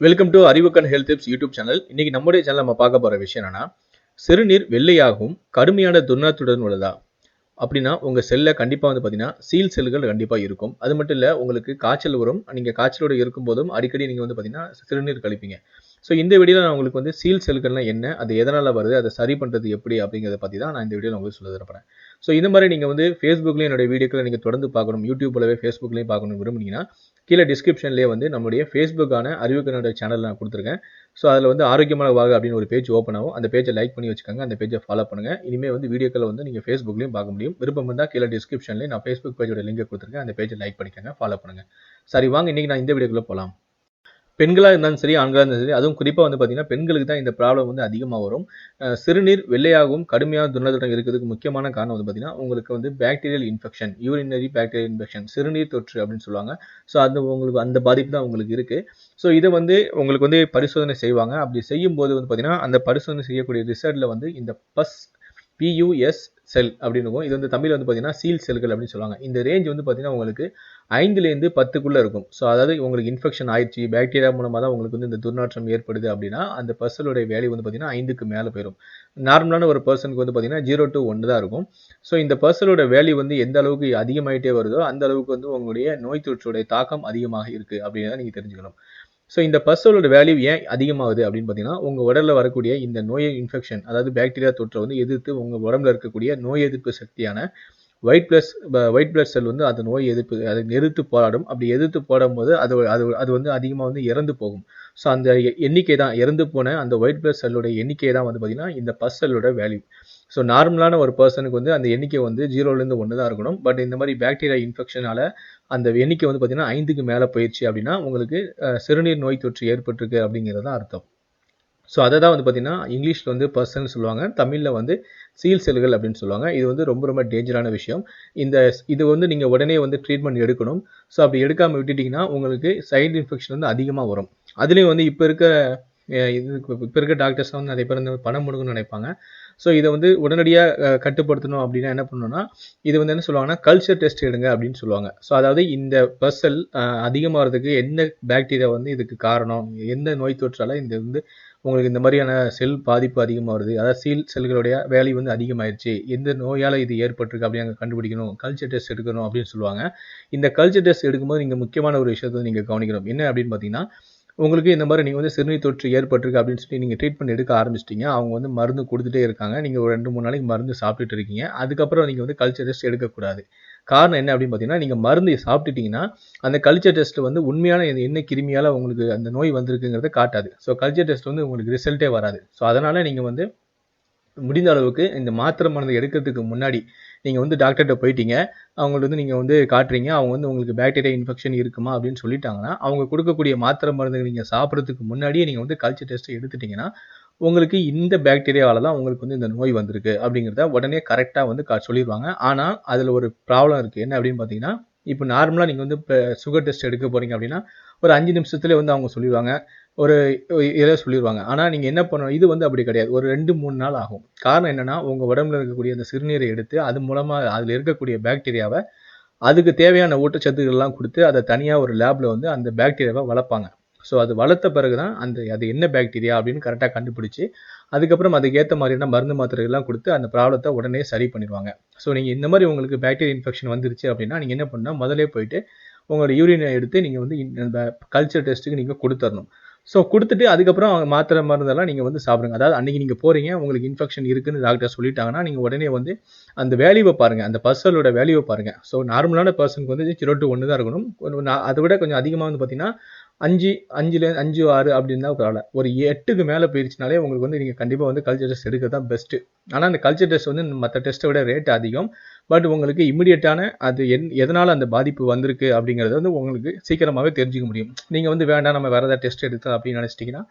Welcome to Arivukkan health tips YouTube channel இன்னைக்கு நம்முடைய channel நம்ம பார்க்க போகிற விஷயம் என்னன்னா சிறுநீர் வெள்ளையாகவும் கடுமையான துர்நாற்றத்துடன் உள்ளதா? அப்படின்னா உங்கள் செல்லை கண்டிப்பாக வந்து பார்த்தீங்கன்னா சீல் செல்கள் கண்டிப்பாக இருக்கும். அது மட்டும் இல்லை உங்களுக்கு காய்ச்சல் வரும். நீங்கள் காய்ச்சலோட இருக்கும்போதும் அடிக்கடி நீங்கள் வந்து பார்த்தீங்கன்னா சிறுநீர் கழிப்பீங்க. ஸோ இந்த வீடியோவில் நான் உங்களுக்கு வந்து சீல் செல்கள்லாம் என்ன அது எதனால் வருது அதை சரி பண்ணுறது எப்படி அப்படிங்கிறத பற்றி தான் நான் இந்த வீடியோவில் உங்களுக்கு சொல்ல தரப்படுறேன் ஸோ இந்த மாதிரி நீங்கள் வந்து ஃபேஸ்புக்லேயும் என்னுடைய வீடியோக்களை நீங்கள் தொடர்ந்து பார்க்கணும் யூடியூப் ஃபேஸ்புக்லேயும் பார்க்கணும் விரும்புனீங்கன்னா கீழே டிஸ்கிரிப்ஷன்லேயே வந்து நம்முடைய ஃபேஸ்புக்கான அறிவுக்கனோட சேனல் நான் கொடுத்துருக்கேன். ஸோ அதில் வந்து ஆரோக்கியமான வாக அப்படின்னு ஒரு பேஜ் ஓப்பன் ஆகும். அந்த பேஜை லைக் பண்ணி வச்சுக்கோங்க. அந்த பேஜை ஃபாலோ பண்ணுங்கள் இனிமேல் வந்து வீடியோக்களை வந்து நீங்கள் ஃபேஸ்புக்லேயும் பார்க்க முடியும். விருப்பம் இருந்தால் கீழே டிஸ்கிரிப்ஷன்லேயே நான் ஃபேஸ்புக் பேஜோட லிங்கை கொடுத்துருக்கேன். அந்த பேஜை லைக் பண்ணிக்கோங்க ஃபாலோ பண்ணுங்கள் சரி வாங்க இன்றைக்கி நான் இந்த வீடியோக்குள்ளே போகலாம் பெண்களாக இருந்தாலும் சரி ஆண்களாக இருந்தாலும் சரி அதுவும் குறிப்பாக வந்து பார்த்தீங்கன்னா பெண்களுக்கு தான் இந்த ப்ராப்ளம் வந்து அதிகமாக வரும். சிறுநீர் வெள்ளையாகவும் கடுமையாக துர்நாற்றம் இருக்கிறதுக்கு முக்கியமான காரணம் வந்து பார்த்தீங்கன்னா உங்களுக்கு வந்து bacterial infection urinary bacterial infection சிறுநீர் தொற்று அப்படின்னு சொல்லுவாங்க. ஸோ அது உங்களுக்கு அந்த பாதிப்பு தான் உங்களுக்கு இருக்குது ஸோ இதை வந்து உங்களுக்கு வந்து பரிசோதனை செய்வாங்க. அப்படி செய்யும்போது வந்து பார்த்தீங்கன்னா அந்த பரிசோதனை செய்யக்கூடிய ரிசல்ட்டில் வந்து இந்த பஸ் பியூஎஸ் செல் அப்படின்னு இருக்கும். இது வந்து தமிழ் வந்து பார்த்தீங்கன்னா சீல் செல்கள் அப்படின்னு சொல்லுவாங்க. இந்த ரேஞ்ச் வந்து பார்த்தீங்கன்னா உங்களுக்கு ஐந்துலேருந்து பத்துக்குள்ளே இருக்கும். ஸோ அதாவது உங்களுக்கு இன்ஃபெக்ஷன் ஆயிடுச்சு பாக்டீரியா மூலமாக தான் உங்களுக்கு வந்து இந்த துர்நாற்றம் ஏற்படுது அப்படின்னா அந்த பர்சனுடைய வேல்யூ வந்து பார்த்தீங்கன்னா ஐந்துக்கு மேலே போயிடும் நார்மலான ஒரு பர்சனுக்கு வந்து பார்த்தீங்கன்னா ஜீரோ டு ஒன்று தான் இருக்கும். ஸோ இந்த பர்சனோட வேல்யூ வந்து எந்த அளவுக்கு அதிகமாயிட்டே வருதோ அந்த அளவுக்கு வந்து உங்களுடைய நோய் தொற்றுடைய தாக்கம் அதிகமாக இருக்குது அப்படின்னு நீங்கள் தெரிஞ்சுக்கணும். ஸோ இந்த பர்சனோட வேல்யூ ஏன் அதிகமாகுது அப்படின்னு பார்த்தீங்கன்னா உங்கள் உடலில் வரக்கூடிய இந்த நோய் இன்ஃபெக்ஷன் அதாவது பாக்டீரியா தொற்றை வந்து எதிர்த்து உங்கள் உடம்புல இருக்கக்கூடிய நோய் எதிர்ப்பு சக்தியான white plus white blood cell வந்து அந்த நோய் எதிர்ப்பு அதை எதிர்த்து போராடும். அப்படி எதிர்த்து போடும்போது அது அது அது வந்து அதிகமாக வந்து இறந்து போகும். ஸோ அந்த எ- எண்ணிக்கை தான் இறந்து போன அந்த ஒயிட் பிளட் செல்லோட எண்ணிக்கை தான் வந்து பார்த்தீங்கன்னா இந்த பஸ் செல்லோட வேல்யூ ஸோ நார்மலான ஒரு பர்சனுக்கு வந்து அந்த எண்ணிக்கை வந்து ஜீரோலேருந்து ஒன்று தான் இருக்கணும். பட் இந்த மாதிரி பாக்டீரியா இன்ஃபெக்ஷனால அந்த எண்ணிக்கை வந்து பார்த்தீங்கன்னா ஐந்துக்கு மேலே போயிடுச்சு அப்படின்னா உங்களுக்கு சிறுநீர் நோய் தொற்று ஏற்பட்டிருக்கு அப்படிங்கிறது தான் அர்த்தம். ஸோ அதை தான் வந்து பார்த்திங்கன்னா இங்கிலீஷில் வந்து பர்சன் சொல்லுவாங்க. தமிழில் வந்து சீல் செல்கள் அப்படின்னு சொல்லுவாங்க. இது வந்து ரொம்ப ரொம்ப டேஞ்சரான விஷயம். இந்த இது வந்து நீங்கள் உடனே வந்து ட்ரீட்மெண்ட் எடுக்கணும். ஸோ அப்படி எடுக்காமல் விட்டுட்டிங்கன்னா உங்களுக்கு சைடு இன்ஃபெக்ஷன் வந்து அதிகமாக வரும். அதுலேயும் வந்து இப்போ இருக்க இது இப்போ இருக்க டாக்டர்ஸ்லாம் வந்து நிறைய பேர் வந்து பணம் முடுங்கன்னு நினைப்பாங்க. ஸோ இதை வந்து உடனடியாக கட்டுப்படுத்தணும் அப்படின்னா என்ன பண்ணணும்னா இது வந்து என்ன சொல்லுவாங்கன்னா கல்ச்சர் டெஸ்ட் எடுங்க அப்படின்னு சொல்லுவாங்க. ஸோ அதாவது இந்த பர்சல் அதிகமாகிறதுக்கு என்ன பாக்டீரியா வந்து இதுக்கு காரணம்? எந்த நோய் தொற்றால இந்த வந்து உங்களுக்கு இந்த மாதிரியான செல் பாதிப்பு அதிகமாக வருது. அதாவது சீல் செல்களுடைய வேல்யூ வந்து அதிகமாயிருச்சு. எந்த நோயால் இது ஏற்பட்டிருக்கு அப்படி அங்கே கண்டுபிடிக்கணும். கல்ச்சர் டெஸ்ட் எடுக்கணும் அப்படின்னு சொல்லுவாங்க. இந்த கல்ச்சர் டெஸ்ட் எடுக்கும்போது நீங்கள் முக்கியமான ஒரு விஷயத்தை நீங்கள் கவனிக்கணும். என்ன அப்படின்னு பார்த்தீங்கன்னா உங்களுக்கு இந்த மாதிரி நீங்கள் வந்து சிறுநீர் தொற்று ஏற்பட்டிருக்கு அப்படின்னு சொல்லி நீங்கள் ட்ரீட்மெண்ட் எடுக்க ஆரம்பிச்சிட்டிங்க. அவங்க வந்து மருந்து கொடுத்துட்டே இருக்காங்க. நீங்கள் ஒரு ரெண்டு மூணு நாளைக்கு மருந்து சாப்பிட்டுட்டு இருக்கீங்க. அதுக்கப்புறம் நீங்கள் வந்து கல்ச்சர் டெஸ்ட் எடுக்கக்கூடாது. காரணம் என்ன அப்படின்னு பார்த்தீங்கன்னா நீங்கள் மருந்து சாப்பிட்டுட்டீங்கன்னா அந்த கல்ச்சர் டெஸ்ட் வந்து உண்மையான என்ன கிருமியால் உங்களுக்கு அந்த நோய் வந்திருக்குங்கிறத காட்டாது. ஸோ கல்ச்சர் டெஸ்ட் வந்து உங்களுக்கு ரிசல்ட்டே வராது. ஸோ அதனால் நீங்கள் வந்து முடிந்த அளவுக்கு இந்த மாத்திரை மருந்து எடுக்கிறதுக்கு முன்னாடி நீங்கள் வந்து டாக்டர்கிட்ட போயிட்டீங்க. அவங்கள்ட்ட வந்து நீங்கள் வந்து காட்டுறீங்க. அவங்க வந்து உங்களுக்கு பேக்டீரியா இன்ஃபெக்ஷன் இருக்குமா அப்படின்னு சொல்லிட்டாங்கன்னா அவங்க கொடுக்கக்கூடிய மாத்திரை மருந்து நீங்கள் சாப்பிட்றதுக்கு முன்னாடியே நீங்கள் வந்து கல்ச்சர் டெஸ்ட் எடுத்துட்டீங்கன்னா உங்களுக்கு இந்த பேக்டீரியாவால் தான் உங்களுக்கு வந்து இந்த நோய் வந்திருக்கு அப்படிங்கிறத உடனே கரெக்டாக வந்து கா சொல்லிடுவாங்க ஆனால் அதில் ஒரு ப்ராப்ளம் இருக்குது என்ன அப்படின்னு பார்த்தீங்கன்னா இப்போ நார்மலாக நீங்கள் வந்து இப்போ சுகர் டெஸ்ட் எடுக்க போகிறீங்க அப்படின்னா ஒரு அஞ்சு நிமிஷத்துலேயே வந்து அவங்க சொல்லிடுவாங்க ஒரு இதை சொல்லிடுவாங்க ஆனால் நீங்கள் என்ன பண்ணணும்? இது வந்து அப்படி கிடையாது. ஒரு ரெண்டு மூணு நாள் ஆகும். காரணம் என்னென்னா உங்கள் உடம்புல இருக்கக்கூடிய அந்த சிறுநீரை எடுத்து அது மூலமாக அதில் இருக்கக்கூடிய பாக்டீரியாவை அதுக்கு தேவையான ஊட்டச்சத்துக்கள்லாம் கொடுத்து அதை தனியாக ஒரு லேபில் வந்து அந்த பாக்டீரியாவை வளர்ப்பாங்க. ஸோ அது வளர்த்த பிறகு தான் அந்த அது என்ன பாக்டீரியா அப்படின்னு கரெக்டாக கண்டுபிடிச்சி அதுக்கப்புறம் அதுக்கேற்ற மாதிரியான மருந்து மாத்திரைகள்லாம் கொடுத்து அந்த ப்ராப்ளத்தை உடனே சரி பண்ணிடுவாங்க. ஸோ நீங்கள் இந்த மாதிரி உங்களுக்கு பாக்டீரியா இன்ஃபெக்ஷன் வந்துருச்சு அப்படின்னா நீங்கள் என்ன பண்ணால் முதலே போயிட்டு உங்களோட யூரினை எடுத்து நீங்கள் வந்து இந்த கல்ச்சர் டெஸ்ட்டுக்கு நீங்கள் கொடுத்துடணும். ஸோ கொடுத்துட்டு அதுக்கப்புறம் அவங்க மாத்திரை மருந்தெல்லாம் நீங்கள் வந்து சாப்பிடுங்க. அதாவது அன்றைக்கி நீங்கள் போகிறீங்க உங்களுக்கு இன்ஃபெக்ஷன் இருக்குதுன்னு டாக்டர் சொல்லிட்டாங்கன்னா நீங்கள் உடனே வந்து அந்த வேல்யூவை பாருங்கள் அந்த பர்சனோட வேல்யூவை பாருங்கள் ஸோ நார்மலான பர்சனுக்கு வந்து ஜீரோ டு ஒன்று தான் இருக்கணும். கொஞ்சம் அதை விட கொஞ்சம் அதிகமாக வந்து பார்த்தீங்கன்னா அஞ்சு அஞ்சுல அஞ்சு ஆறு அப்படின்னு தான் பரவாயில்ல. ஒரு எட்டுக்கு மேலே போயிருச்சுனாலே உங்களுக்கு வந்து நீங்கள் கண்டிப்பாக வந்து கல்ச்சர் டெஸ்ட் எடுக்க தான் பெஸ்ட்டு ஆனால் அந்த கல்ச்சர் டெஸ்ட் வந்து மற்ற டெஸ்ட்டை விட ரேட் அதிகம். பட் உங்களுக்கு இமிடியட்டான அது என் எதனால் அந்த பாதிப்பு வந்திருக்கு அப்படிங்கிறத வந்து உங்களுக்கு சீக்கிரமாகவே தெரிஞ்சுக்க முடியும். நீங்கள் வந்து வேண்டாம் நம்ம வேறு ஏதாவது டெஸ்ட் எடுக்கலாம் அப்படின்னு நினச்சிட்டிங்கன்னா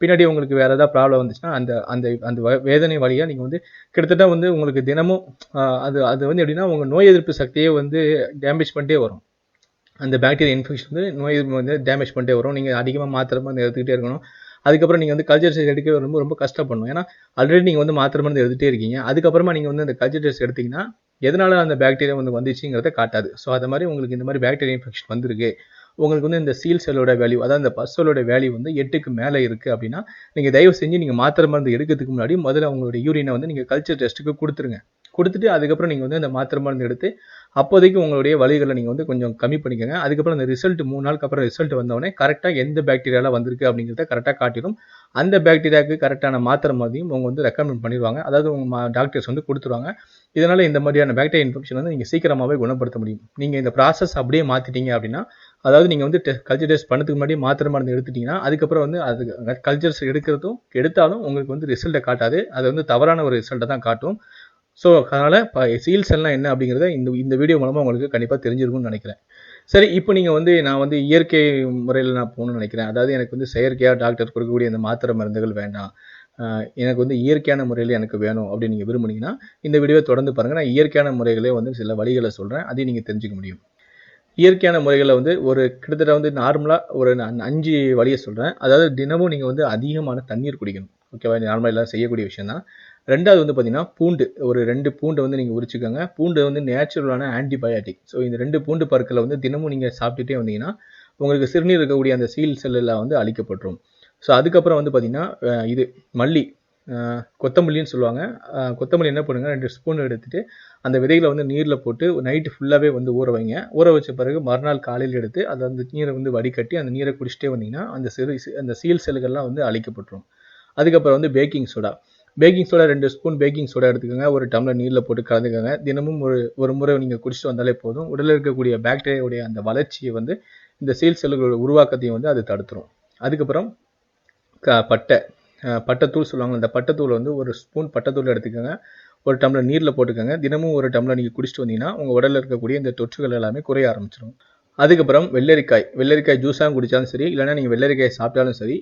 பின்னாடி உங்களுக்கு வேறு ஏதாவது ப்ராப்ளம் வந்துச்சுன்னா அந்த அந்த அந்த வ- வேதனை வழியாக நீங்கள் வந்து கிட்டத்தட்ட வந்து உங்களுக்கு தினமும் அது அது வந்து எப்படின்னா உங்கள் நோய் எதிர்ப்பு சக்தியே வந்து டேமேஜ் பண்ணிட்டே வரும். அந்த பாக்டீரியா இன்ஃபெக்ஷன் வந்து நோய் எதிர்ப்பு வந்து டேமேஜ் பண்ணிட்டே வரும். நீங்கள் அதிகமாக மாத்திரை மருந்து எடுத்துக்கிட்டே இருக்கணும். அதுக்கப்புறம் நீங்கள் வந்து கல்ச்சர் டெஸ்ட் எடுக்க ரொம்ப ரொம்ப கஷ்டப்படணும். ஏன்னா ஆல்ரெடி நீங்கள் வந்து மாத்திரை மருந்து எடுத்துகிட்டே இருக்கீங்க. அதுக்கப்புறமா நீங்கள் வந்து அந்த கல்ச்சர் டெஸ்ட் எடுத்தீங்கன்னா எதனால அந்த பாக்டீரியா வந்து வந்துச்சுங்கிறத காட்டாது. ஸோ அது மாதிரி உங்களுக்கு இந்த மாதிரி பாக்டீரியா இன்ஃபெக்ஷன் வந்திருக்கு. உங்களுக்கு வந்து இந்த சீல் செல்லோட வேல்யூ அதாவது இந்த பஸ்ஸலோட வேல்யூ வந்து எட்டுக்கு மேலே இருக்குது அப்படின்னா நீங்கள் தயவு செஞ்சு நீங்கள் மாத்திரை மருந்து எடுக்கிறதுக்கு முன்னாடி முதல்ல உங்களுடைய யூரினை வந்து நீங்கள் கல்ச்சர் டெஸ்ட்டுக்கு கொடுத்துருங்க. கொடுத்துட்டு அதுக்கப்புறம் நீங்கள் வந்து அந்த மாத்திரை மருந்து எடுத்து அப்போதைக்கு உங்களுடைய வலிகளை நீங்கள் வந்து கொஞ்சம் கம்மி பண்ணிக்கோங்க. அதுக்கப்புறம் அந்த ரிசல்ட் மூணு நாளுக்கு அப்புறம் ரிசல்ட் வந்தவொடனே கரெக்டாக எந்த பாக்டீரியாவில் வந்திருக்கு அப்படிங்கிறத கரெக்டாக காட்டிடும். அந்த பாக்டீரியாவுக்கு கரெக்டான மாத்திரை மாதிரியும் அவங்க வந்து ரெக்கமெண்ட் பண்ணிடுவாங்க. அதாவது உங்கள் டாக்டர்ஸ் வந்து கொடுத்துருவாங்க. இதனால் இந்த மாதிரியான பாக்டீரியா இன்ஃபெக்ஷன் வந்து நீங்கள் சீக்கிரமாகவே குணப்படுத்த முடியும். நீங்கள் இந்த ப்ராசஸ் அப்படியே மாற்றிட்டீங்க அப்படின்னா அதாவது நீங்கள் வந்து டெஸ்ட் கல்ச்சர் டெஸ்ட் பண்ணதுக்கு முன்னாடி மாத்திரை மருந்து எடுத்துட்டிங்கன்னா அதுக்கப்புறம் வந்து அது கல்ச்சர்ஸ் எடுக்கிறதும் எடுத்தாலும் உங்களுக்கு வந்து ரிசல்ட்டை காட்டாது. அது வந்து தவறான ஒரு ரிசல்ட்டை தான் காட்டும். ஸோ அதனால் சீல்ஸ் எல்லாம் என்ன அப்படிங்கிறத இந்த இந்த வீடியோ மூலமாக உங்களுக்கு கண்டிப்பாக தெரிஞ்சிருக்கும்னு நினைக்கிறேன். சரி இப்போ நீங்கள் வந்து நான் வந்து இயற்கை முறையில் நான் போகணும்னு நினைக்கிறேன். அதாவது எனக்கு வந்து செயற்கையாக டாக்டர் கொடுக்கக்கூடிய அந்த மாத்திரை மருந்துகள் வேண்டாம். எனக்கு வந்து இயற்கையான முறையில் எனக்கு வேணும் அப்படின்னு நீங்கள் விரும்புனீங்கன்னா இந்த வீடியோவை தொடர்ந்து பாருங்கள் நான் இயற்கையான முறைகளே வந்து சில வழிகளை சொல்கிறேன் அதையும் நீங்கள் தெரிஞ்சுக்க முடியும். இயற்கையான முறைகளில் வந்து ஒரு கிட்டத்தட்ட வந்து நார்மலாக ஒரு அஞ்சு வழியை சொல்கிறேன் அதாவது தினமும் நீங்கள் வந்து அதிகமான தண்ணீர் குடிக்கணும். ஓகேவா? நார்மலாக எல்லாம் செய்யக்கூடிய விஷயம் தான் ரெண்டாவது வந்து பார்த்தீங்கன்னா பூண்டு. ஒரு ரெண்டு பூண்டை வந்து நீங்கள் உரிச்சுக்கோங்க. பூண்டு வந்து நேச்சுரலான ஆன்டிபயாட்டிக் ஸோ இந்த ரெண்டு பூண்டு பற்களை வந்து தினமும் நீங்கள் சாப்பிட்டுட்டே வந்தீங்கன்னா உங்களுக்கு சிறுநீர் இருக்கக்கூடிய அந்த சீல் செல்லெல்லாம் வந்து அழிக்கப்பட்டுரும். ஸோ அதுக்கப்புறம் வந்து பார்த்தீங்கன்னா இது மல்லி கொத்தமல்லின்னு சொல்லுவாங்க. கொத்தமல்லி என்ன பண்ணுங்க ரெண்டு ஸ்பூன் எடுத்துகிட்டு அந்த விதைகளை வந்து நீரில் போட்டு நைட்டு ஃபுல்லாகவே வந்து ஊற வைங்க. ஊற வச்ச பிறகு மறுநாள் காலையில் எடுத்து அதை அந்த நீரை வந்து வடிகட்டி அந்த நீரை குடிச்சிட்டே வந்தீங்கன்னா அந்த சிறு அந்த சீல் செல்கள்லாம் வந்து அழிக்கப்பட்டுரும். அதுக்கப்புறம் வந்து பேக்கிங் சோடா பேக்கிங் சோடா ரெண்டு ஸ்பூன் பேக்கிங் சோடா எடுத்துக்கோங்க. ஒரு டம்ளர் நீரில் போட்டு கலந்துக்கோங்க. தினமும் ஒரு ஒரு முறை நீங்கள் குடிச்சிட்டு வந்தாலே போதும். உடலில் இருக்கக்கூடிய பாக்டீரியாவுடைய அந்த வளர்ச்சியை வந்து இந்த சீல் செல்களோட உருவாக்கத்தையும் வந்து அது தடுத்துரும். அதுக்கப்புறம் க பட்டை. பட்டைத்தூள் சொல்லுவாங்க அந்த பட்டைத்தூள் வந்து ஒரு ஸ்பூன் பட்டைத்தூள் எடுத்துக்கோங்க. ஒரு டம்ளர் நீரில் போட்டுக்கோங்க. தினமும் ஒரு டம்ளர் நீங்கள் குடிச்சிட்டு வந்தீங்கன்னா உங்கள் உடலில் இருக்கக்கூடிய இந்த தொற்றுகள் எல்லாமே குறைய ஆரம்பிச்சிடும் அதுக்கப்புறம் வெள்ளரிக்காய். வெள்ளரிக்காய் ஜூஸாக குடித்தாலும் சரி இல்லைனா நீங்கள் வெள்ளரிக்காய் சாப்பிட்டாலும் சரி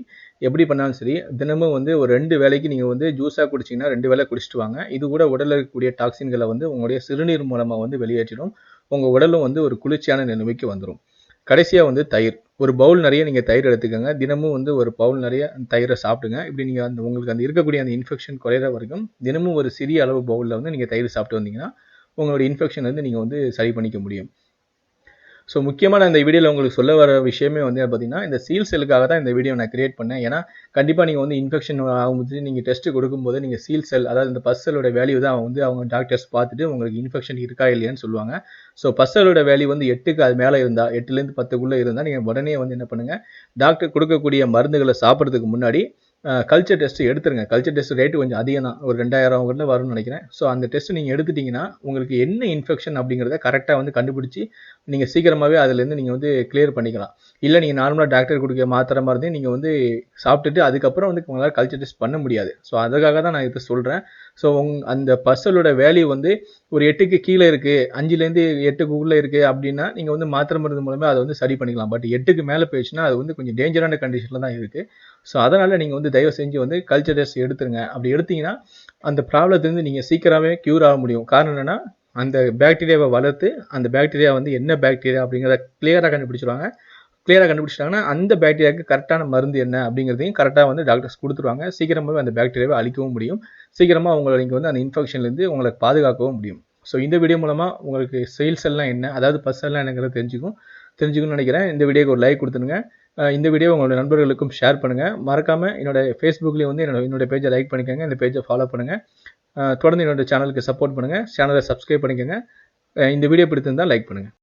எப்படி பண்ணாலும் சரி தினமும் வந்து ஒரு ரெண்டு வேலைக்கு நீங்கள் வந்து ஜூஸாக குடிச்சிங்கன்னா ரெண்டு வேலை குடிச்சிட்டு வாங்க. இது கூட உடலில் இருக்கக்கூடிய டாக்ஸின்களை வந்து உங்களுடைய சிறுநீர் மூலமாக வந்து வெளியேற்றிடும். உங்கள் உடலும் வந்து ஒரு குளிர்ச்சியான நிலைமைக்கு வந்துடும் கடைசியாக வந்து தயிர். ஒரு பவுல் நிறைய நீங்கள் தயிர் எடுத்துக்கோங்க. தினமும் வந்து ஒரு பவுல் நிறைய தயிரை சாப்பிடுங்க. இப்படி நீங்கள் அந்த உங்களுக்கு அந்த இருக்கக்கூடிய அந்த இன்ஃபெக்ஷன் குறையிற வரைக்கும் தினமும் ஒரு சிறிய அளவு பவுலில் வந்து நீங்கள் தயிர் சாப்பிட்டு வந்தீங்கன்னா உங்களுடைய இன்ஃபெக்ஷன் வந்து நீங்கள் வந்து சரி பண்ணிக்க முடியும். ஸோ முக்கியமாக நான் இந்த வீடியோவில் உங்களுக்கு சொல்ல வர விஷயமே வந்து பார்த்தீங்கன்னா இந்த சீல் செல்லுக்காக தான் இந்த வீடியோ நான் கிரியேட் பண்ணேன். ஏன்னா கண்டிப்பாக நீங்கள் வந்து இன்ஃபெக்ஷன் ஆகும்போது நீங்கள் டெஸ்ட் கொடுக்கும்போது நீங்கள் சீல் செல் அதாவது இந்த பஸ்ஸலோட வேல்யூ தான் அவங்க வந்து அவங்க டாக்டர்ஸ் பார்த்துட்டு உங்களுக்கு இன்ஃபெக்ஷன் இருக்கா இல்லையான்னு சொல்லுவாங்க. ஸோ பஸ்ஸலோட வேல்யூ வந்து எட்டுக்கு அது மேலே இருந்தால் எட்டுலேருந்து பத்துக்குள்ளே இருந்தால் நீங்கள் உடனே வந்து என்ன பண்ணுங்கள் டாக்டர் கொடுக்கக்கூடிய மருந்துகளை சாப்பிட்றதுக்கு முன்னாடி கல்ச்சர் டெஸ்ட்டு எடுத்துருங்க. கல்ச்சர் டெஸ்ட் ரேட்டு கொஞ்சம் அதிகம் தான் ஒரு ரெண்டாயிரம் கிட்ட வரும்னு நினைக்கிறேன். ஸோ அந்த டெஸ்ட் நீங்கள் எடுத்துட்டிங்கன்னா உங்களுக்கு என்ன இன்ஃபெக்ஷன் அப்படிங்கிறத கரெக்டாக வந்து கண்டுபிடிச்சி நீங்கள் சீக்கிரமாகவே அதுலேருந்து நீங்கள் வந்து கிளியர் பண்ணிக்கலாம். இல்லை நீங்கள் நார்மலாக டாக்டர் கொடுக்க மாத்திரை மருந்தே நீங்கள் வந்து சாப்பிட்டுட்டு அதுக்கப்புறம் வந்து உங்களால் கல்ச்சர் டெஸ்ட் பண்ண முடியாது. ஸோ அதுக்காக தான் நான் இதை சொல்கிறேன் ஸோ உங் அந்த பர்சலோட வேல்யூ வந்து ஒரு எட்டுக்கு கீழே இருக்குது அஞ்சுலேருந்து எட்டுக்குள்ளே இருக்குது அப்படின்னா நீங்கள் வந்து மாத்திரை மருந்து மூலமே அதை வந்து சரி பண்ணிக்கலாம். பட் எட்டுக்கு மேலே போயிடுச்சுன்னா அது வந்து கொஞ்சம் டேஞ்சரான கண்டிஷனில் தான் இருக்குது ஸோ அதனால் நீங்கள் வந்து தயவு செஞ்சு வந்து கல்ச்சர் டெஸ்ட் எடுத்துருங்க. அப்படி எடுத்தீங்கன்னா அந்த ப்ராப்ளத்துலேருந்து நீங்கள் சீக்கிரமே க்யூர் ஆக முடியும். காரணம் என்னென்னா அந்த பாக்டீரியாவை வளர்த்து அந்த பாக்டீரியா வந்து என்ன பாக்டீரியா அப்படிங்கிறத கிளியராக கண்டுபிடிச்சிருவாங்க. கிளியராக கண்டுபிடிச்சிட்டாங்கன்னா அந்த பாக்டீரியாவுக்கு கரெக்டான மருந்து என்ன அப்படிங்கிறதையும் கரெக்டாக வந்து டாக்டர்ஸ் கொடுத்துருவாங்க. சீக்கிரமாகவே அந்த பாக்டீரியாவை அழிக்கவும் முடியும். சீக்கிரமாக உங்களை நீங்கள் வந்து அந்த இன்ஃபெக்ஷன்லேருந்து உங்களை பாதுகாக்கவும் முடியும். ஸோ இந்த வீடியோ மூலமாக உங்களுக்கு சேல்ஸ் எல்லாம் என்ன அதாவது பஸ் எல்லாம் என்னங்கிறத தெரிஞ்சுக்கும். தெரிஞ்சுக்கணும்னு நினைக்கிறேன். இந்த வீடியோக்கு ஒரு லைக் கொடுத்துருங்க. இந்த வீடியோ உங்களோட நண்பர்களுக்கும் ஷேர் பண்ணுங்கள் மறக்காமல் என்னோட ஃபேஸ்புக்லேயும் வந்து என்னோட என்னோட பேஜை லைக் பண்ணிக்கோங்க. இந்த பேஜை ஃபாலோ பண்ணுங்கள் தொடர்ந்து என்னோட சேனலுக்கு சப்போர்ட் பண்ணுங்கள் சேனலை சப்ஸ்கிரைப் பண்ணிக்கோங்க. இந்த வீடியோ பிடித்திருந்தால் லைக் பண்ணுங்கள்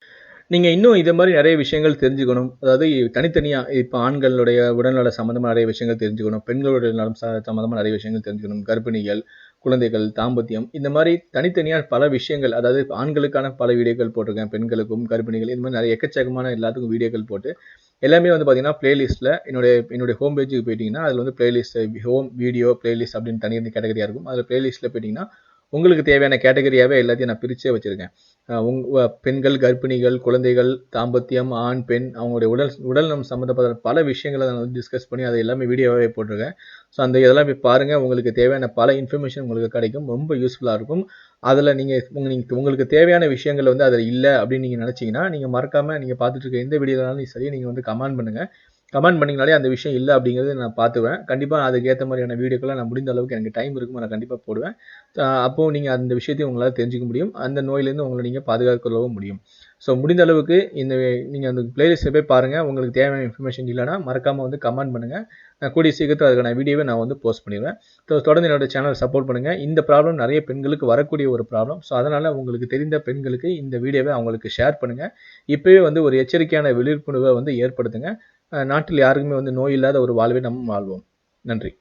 நீங்கள் இன்னும் இதே மாதிரி நிறைய விஷயங்கள் தெரிஞ்சுக்கணும். அதாவது தனித்தனியாக இப்போ ஆண்களுடைய உடல்நல சம்மந்தமாக நிறைய விஷயங்கள் தெரிஞ்சுக்கணும். பெண்களுடைய நலம் சம்மந்தமாக நிறைய விஷயங்கள் தெரிஞ்சுக்கணும். கர்ப்பிணிகள் குழந்தைகள் தாம்பத்தியம் இந்த மாதிரி தனித்தனியாக பல விஷயங்கள் அதாவது ஆண்களுக்கான பல வீடியோக்கள் போட்டிருக்கேன். பெண்களுக்கும் கர்ப்பிணிகள் இந்த மாதிரி நிறைய எக்கச்சக்கமான எல்லாத்துக்கும் வீடியோக்கள் போட்டு எல்லாமே வந்து பார்த்தீங்கன்னா பிளேலிஸ்ட்டில் என்னுடைய என்னுடைய ஹோம் பேஜுக்கு போயிட்டீங்கன்னா அதில் வந்து பிளேலிஸ்ட் ஹோம் வீடியோ பிளேலிஸ்ட் அப்படின்னு தனியாக கேட்டகரியாக இருக்கும். அதில் பிளேலிஸ்ட்டில் போயிட்டீங்கன்னா உங்களுக்கு தேவையான கேட்டகரியாகவே எல்லாத்தையும் நான் பிரித்தே வச்சுருக்கேன். உங் பெண்கள் கர்ப்பிணிகள் குழந்தைகள் தாம்பத்தியம் ஆண் பெண் அவங்களுடைய உடல் உடல் நம் சம்மந்தப்பட்ட பல விஷயங்களை நான் வந்து டிஸ்கஸ் பண்ணி அதை எல்லாமே வீடியோவே போட்டிருக்கேன். ஸோ அந்த இதெல்லாம் போய் பாருங்கள் உங்களுக்கு தேவையான பல இன்ஃபர்மேஷன் உங்களுக்கு கிடைக்கும். ரொம்ப யூஸ்ஃபுல்லாக இருக்கும். அதில் நீங்கள் நீங்கள் உங்களுக்கு தேவையான விஷயங்கள் வந்து அதில் இல்லை அப்படின்னு நீங்கள் நினச்சிங்கன்னா நீங்கள் மறக்காமல் நீங்கள் பார்த்துட்டு இருக்க எந்த வீடியோனாலும் சரி நீங்கள் வந்து கமெண்ட் பண்ணுங்கள் கமெண்ட் பண்ணிங்கனாலே அந்த விஷயம் இல்லை அப்படிங்கிறது நான் பார்த்துவேன். கண்டிப்பாக அதுக்கேற்ற மாதிரியான வீடியோக்கெல்லாம் நான் முடிந்த அளவுக்கு எனக்கு டைம் இருக்கும் நான் கண்டிப்பாக போடுவேன். அப்போது நீங்கள் அந்த விஷயத்தையும் உங்களால் தெரிஞ்சுக்க முடியும். அந்த நோயிலேருந்து உங்களை நீங்கள் பாதுகாக்கலவும் முடியும். ஸோ முடிந்த அளவுக்கு இந்த நீங்கள் அந்த பிளேலிஸ்ட்டை போய் பாருங்கள் உங்களுக்கு தேவையான இன்ஃபர்மேஷன் இல்லைனா மறக்காமல் வந்து கமெண்ட் பண்ணுங்கள் நான் கூடிய சீக்கிரத்தில் அதுக்கான வீடியோவை நான் வந்து போஸ்ட் பண்ணிடுவேன். ஸோ தொடர்ந்து என்னோட சேனலை சப்போர்ட் பண்ணுங்கள் இந்த ப்ராப்ளம் நிறைய பெண்களுக்கு வரக்கூடிய ஒரு ப்ராப்ளம் ஸோ அதனால் உங்களுக்கு தெரிந்த பெண்களுக்கு இந்த வீடியோவை அவங்களுக்கு ஷேர் பண்ணுங்கள் இப்போவே வந்து ஒரு எச்சரிக்கையான விழிப்புணர்வை வந்து ஏற்படுத்துங்க. நாட்டில் யாருக்குமே வந்து நோய் இல்லாத ஒரு வாழ்வை நம் வாழ்வோம். நன்றி.